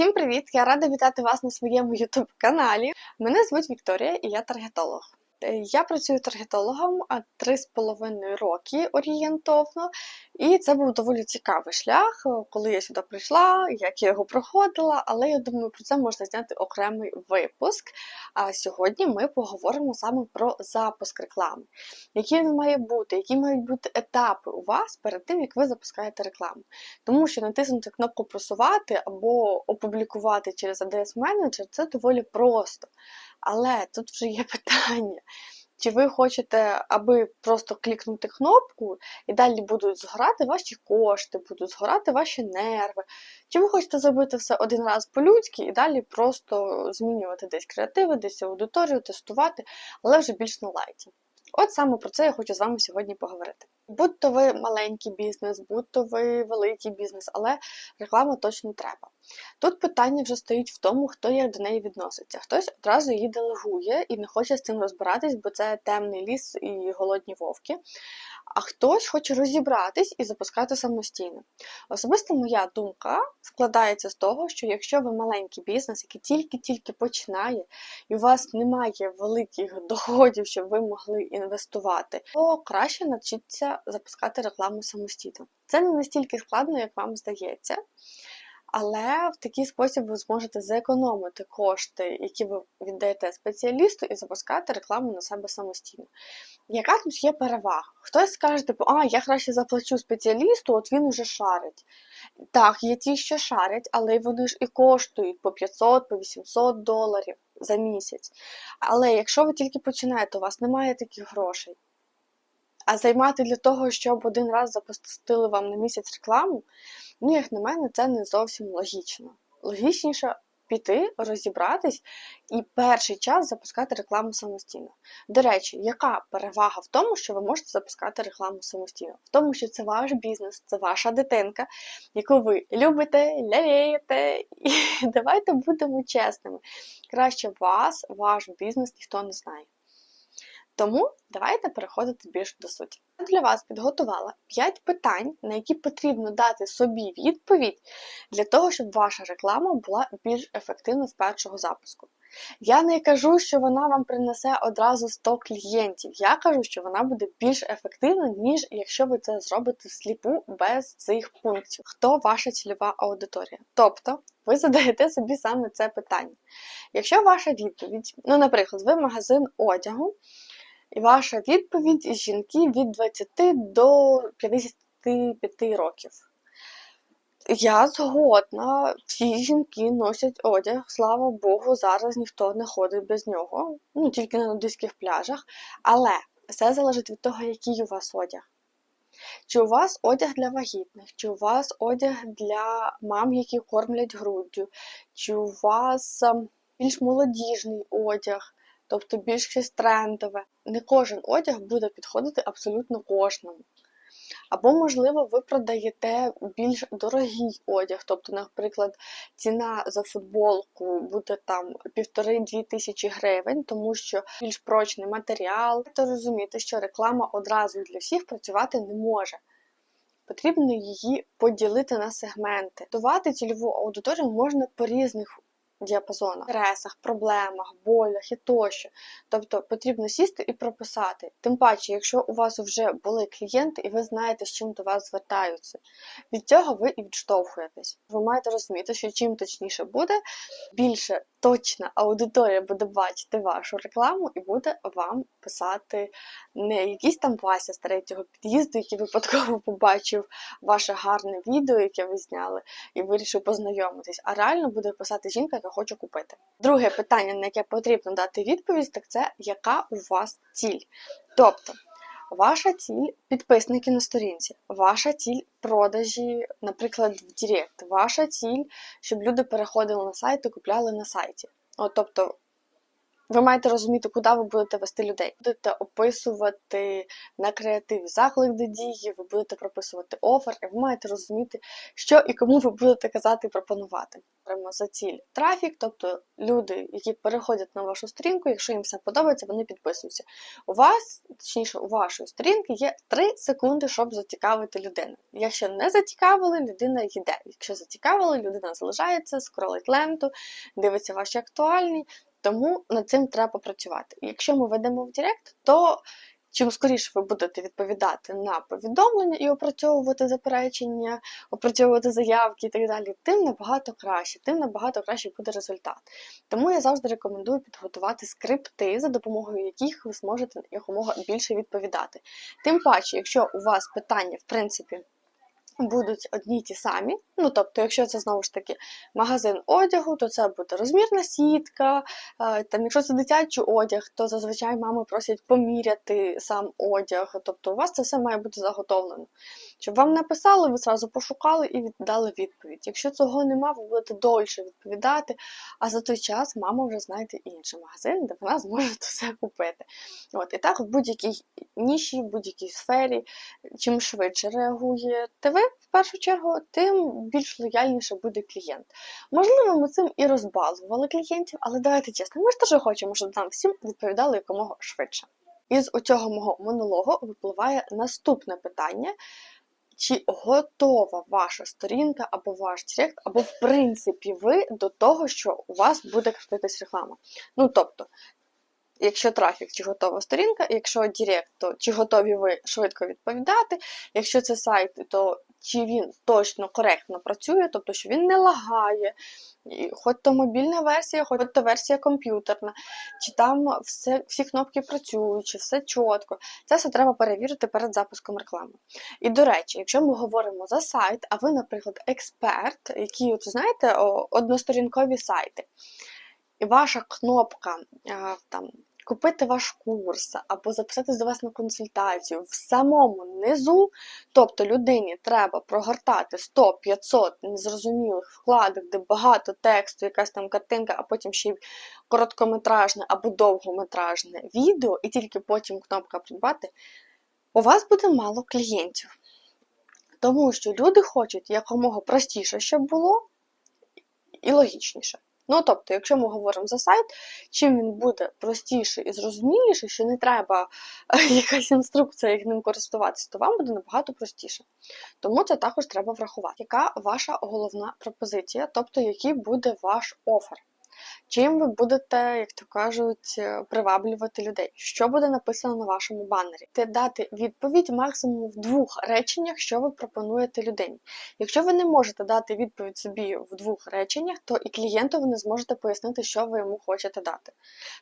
Всім привіт! Я рада вітати вас на своєму youtube каналі. Мене звуть Вікторія і я таргетолог. Е, Я працюю таргетологом а, три з половиною роки орієнтовно, і це був доволі цікавий шлях, е, коли я сюди прийшла, як я його проходила, але я думаю, про це можна зняти окремий випуск. А сьогодні ми поговоримо саме про запуск реклами, які він має бути, які мають бути етапи у вас перед тим, як ви запускаєте рекламу. Тому що натиснути кнопку просувати або опублікувати через ADS менеджер це доволі просто. Але тут вже є питання. Чи ви хочете, аби просто клікнути кнопку, і далі будуть згорати ваші кошти, будуть згорати ваші нерви? Чи ви хочете зробити все один раз по-людськи і далі просто змінювати десь креативи, десь аудиторію, тестувати, але вже більш на лайті? От саме про це я хочу з вами сьогодні поговорити. Будь то ви маленький бізнес, будь то ви великий бізнес, але реклама точно треба. Тут питання вже стоїть в тому, хто як до неї відноситься. Хтось одразу її делегує і не хоче з цим розбиратись, бо це темний ліс і голодні вовки. А хтось хоче розібратись і запускати самостійно. Особисто моя думка складається з того, що якщо ви маленький бізнес, який тільки-тільки починає, і у вас немає великих доходів, щоб ви могли інвестувати, то краще навчитися запускати рекламу самостійно. Це не настільки складно, як вам здається. Але в такий спосіб ви зможете зекономити кошти, які ви віддаєте спеціалісту, і запускати рекламу на себе самостійно. Яка тут є перевага? Хтось скаже, типу, а я краще заплачу спеціалісту, от він уже шарить. Так, є ті, що шарять, але вони ж і коштують по 500, по 800 доларів за місяць. Але якщо ви тільки починаєте, у вас немає таких грошей. А займати для того, щоб один раз запустили вам на місяць рекламу, ну, як на мене, це не зовсім логічно. Логічніше піти, розібратись і перший час запускати рекламу самостійно. До речі, яка перевага в тому, що ви можете запускати рекламу самостійно? В тому, що це ваш бізнес, це ваша дитинка, яку ви любите, лялеєте. І давайте будемо чесними. Краще вас, ваш бізнес ніхто не знає. Тому давайте переходити більш до суті. Я для вас підготувала 5 питань, на які потрібно дати собі відповідь для того, щоб ваша реклама була більш ефективна з першого запуску. Я не кажу, що вона вам принесе одразу 100 клієнтів. Я кажу, що вона буде більш ефективна, ніж якщо ви це зробите всліпу без цих пунктів. Хто ваша цільова аудиторія? Тобто, ви задаєте собі саме це питання. Якщо ваша відповідь, ну, наприклад, ви магазин одягу. І ваша відповідь жінки від 20 до 55 років. Я згодна, всі жінки носять одяг, слава Богу, зараз ніхто не ходить без нього, ну тільки на нудистських пляжах. Але все залежить від того, який у вас одяг. Чи у вас одяг для вагітних, чи у вас одяг для мам, які кормлять груддю, чи у вас ем, більш молодіжний одяг тобто більш щось трендове. Не кожен одяг буде підходити абсолютно кожному. Або, можливо, ви продаєте більш дорогий одяг, тобто, наприклад, ціна за футболку буде там півтори-дві тисячі гривень, тому що більш прочний матеріал. То розумієте, що реклама одразу для всіх працювати не може. Потрібно її поділити на сегменти. Давати цільову аудиторію можна по різних діапазонах, стресах, проблемах, болях і тощо. Тобто потрібно сісти і прописати. Тим паче, якщо у вас вже були клієнти і ви знаєте, з чим до вас звертаються, від цього ви і відштовхуєтесь. Ви маєте розуміти, що чим точніше буде, більше точна аудиторія буде бачити вашу рекламу і буде вам писати не якийсь там Вася з третього під'їзду, який випадково побачив ваше гарне відео, яке ви зняли, і вирішив познайомитись, а реально буде писати жінка, яка хоче купити. Друге питання, на яке потрібно дати відповідь, так це яка у вас ціль. Тобто, ваша ціль підписники на сторінці, ваша ціль продажі, наприклад, в Директ, ваша ціль, щоб люди переходили на сайт і купляли на сайті. От, Тобто, Ви маєте розуміти, куди ви будете вести людей. Будете описувати на креативі заклик дії, ви будете прописувати офер, і ви маєте розуміти, що і кому ви будете казати і пропонувати. Беремо за ціль трафік, тобто люди, які переходять на вашу сторінку, якщо їм все подобається, вони підписуються. У вас, точніше, у вашої сторінки є 3 секунди, щоб зацікавити людину. Якщо не зацікавили, людина йде. Якщо зацікавили, людина залишається, скролить ленту, дивиться ваші актуальні. Тому над цим треба попрацювати. Якщо ми ведемо в Директ, то чим скоріше ви будете відповідати на повідомлення і опрацьовувати заперечення, опрацьовувати заявки і так далі, тим набагато краще, тим набагато краще буде результат. Тому я завжди рекомендую підготувати скрипти, за допомогою яких ви зможете якомога більше відповідати. Тим паче, якщо у вас питання, в принципі, будуть одні й ті самі. Ну, тобто, якщо це знову ж таки магазин одягу, то це буде розмірна сітка. Там, якщо це дитячий одяг, то зазвичай мами просять поміряти сам одяг. Тобто, у вас це все має бути заготовлено. Щоб вам написали, ви зразу пошукали і віддали відповідь. Якщо цього нема, ви будете дольше відповідати. А за той час мама вже знаєте інший магазин, де вона зможе це все купити. От, і так в будь-якій ніші, в будь-якій сфері, чим швидше реагуєте ви в першу чергу, тим більш лояльніше буде клієнт. Можливо, ми цим і розбалували клієнтів, але давайте чесно, ми ж теж хочемо, щоб нам всім відповідали якомога швидше. Із оцього мого монологу випливає наступне питання. Чи готова ваша сторінка або ваш директ, або в принципі ви до того, що у вас буде крутитись реклама? Ну тобто, якщо трафік, чи готова сторінка, якщо директ, то чи готові ви швидко відповідати, якщо це сайт, то чи він точно коректно працює, тобто що він не лагає, і хоч то мобільна версія, хоч то версія комп'ютерна, чи там все, всі кнопки працюють, чи все чітко. Це все треба перевірити перед запуском реклами. І до речі, якщо ми говоримо за сайт, а ви, наприклад, експерт, який, от, знаєте, односторінкові сайти, і ваша кнопка там. Купити ваш курс або записатись до вас на консультацію в самому низу, тобто людині треба прогортати 100-500 незрозумілих вкладок, де багато тексту, якась там картинка, а потім ще й короткометражне або довгометражне відео, і тільки потім кнопка придбати, у вас буде мало клієнтів. Тому що люди хочуть якомога простіше, щоб було, і логічніше. Ну, тобто, якщо ми говоримо за сайт, чим він буде простіший і зрозуміліший, що не треба якась інструкція, як ним користуватися, то вам буде набагато простіше. Тому це також треба врахувати. Яка ваша головна пропозиція, тобто який буде ваш офер? Чим ви будете, як то кажуть, е, приваблювати людей? Що буде написано на вашому банері? Те дати відповідь максимум в двох реченнях, що ви пропонуєте людині. Якщо ви не можете дати відповідь собі в двох реченнях, то і клієнту ви не зможете пояснити, що ви йому хочете дати.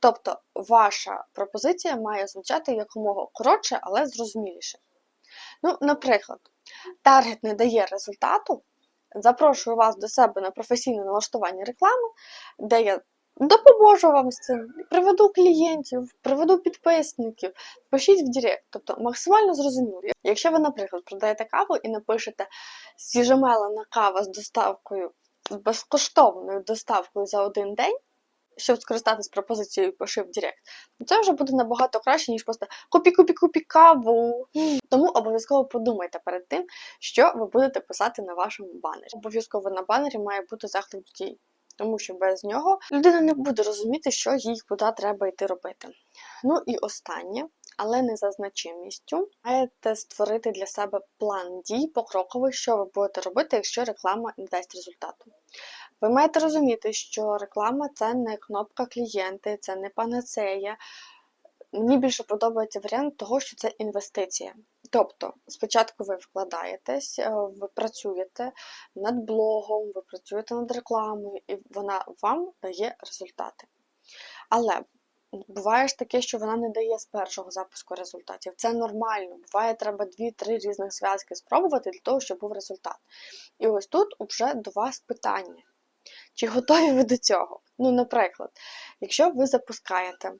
Тобто, ваша пропозиція має звучати якомога коротше, але зрозуміліше. Ну, наприклад, таргет не дає результату. Запрошую вас до себе на професійне налаштування реклами, де я допоможу вам з цим, приведу клієнтів, приведу підписників, пишіть в Директ. Тобто максимально зрозуміло. Якщо ви, наприклад, продаєте каву і напишете свіжемелена кава з доставкою, з безкоштовною доставкою за один день, щоб скористатись пропозицією пиши в Директ, це вже буде набагато краще, ніж просто купі купі купі каву. Тому обов'язково подумайте перед тим, що ви будете писати на вашому банері. Обов'язково на банері має бути заклик дій, тому що без нього людина не буде розуміти, що їй куди треба йти робити. Ну і останнє, але не за значимістю, маєте створити для себе план дій покроковий, що ви будете робити, якщо реклама не дасть результату. Ви маєте розуміти, що реклама це не кнопка клієнти, це не панацея. Мені більше подобається варіант того, що це інвестиція. Тобто, спочатку ви вкладаєтесь, е, ви працюєте над блогом, ви працюєте над рекламою, і вона вам дає результати. Але буває ж таке, що вона не дає з першого запуску результатів. Це нормально. Буває, треба 2-3 різних зв'язки спробувати для того, щоб був результат. І ось тут вже до вас питання. Чи готові ви до цього? Ну, наприклад, якщо ви запускаєте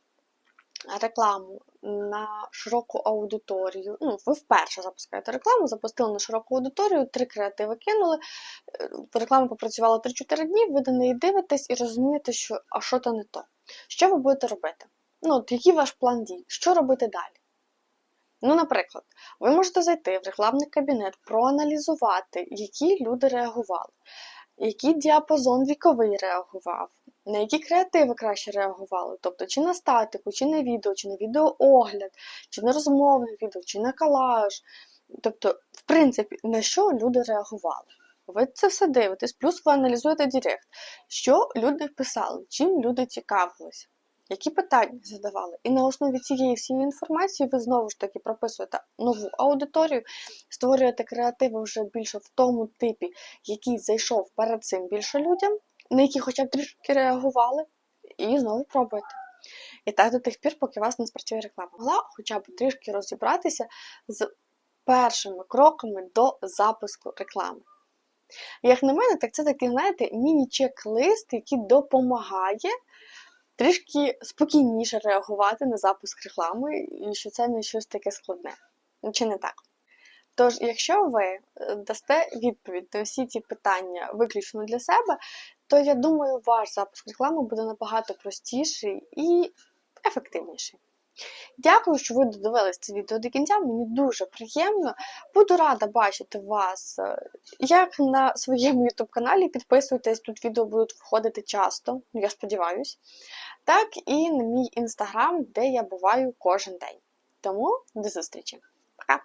рекламу на широку аудиторію. Ну, ви вперше запускаєте рекламу, запустили на широку аудиторію, три креативи кинули, е, реклама попрацювала 3-4 дні, ви до неї дивитесь і розумієте, що а що то не то. Що ви будете робити? Ну, от який ваш план дій? Що робити далі? Ну, наприклад, ви можете зайти в рекламний кабінет, проаналізувати, які люди реагували, який діапазон віковий реагував, на які креативи краще реагували, тобто чи на статику, чи на відео, чи на відеоогляд, чи на розмовне відео, чи на калаш? Тобто, в принципі, на що люди реагували. Ви це все дивитесь, плюс ви аналізуєте Директ, що люди писали, чим люди цікавилися, які питання задавали. І на основі цієї всієї інформації ви знову ж таки прописуєте нову аудиторію, створюєте креативи вже більше в тому типі, який зайшов перед цим більше людям, на які хоча б трішки реагували, і знову пробуєте. І так до тих пір, поки вас не спрацює реклама. Могла хоча б трішки розібратися з першими кроками до запуску реклами. Як на мене, так це такий, знаєте, міні-чек-лист, який допомагає трішки спокійніше реагувати на запуск реклами, і що це не щось таке складне. Чи не так? Тож, якщо ви е, дасте відповідь на всі ці питання виключно для себе, то я думаю, ваш запуск реклами буде набагато простіший і ефективніший. Дякую, що ви додивились це відео до кінця. Мені дуже приємно. Буду рада бачити вас е, як на своєму YouTube каналі. Підписуйтесь, тут відео будуть виходити часто, ну я сподіваюся. Так і на мій інстаграм, де я буваю кожен день. Тому до зустрічі. Пока!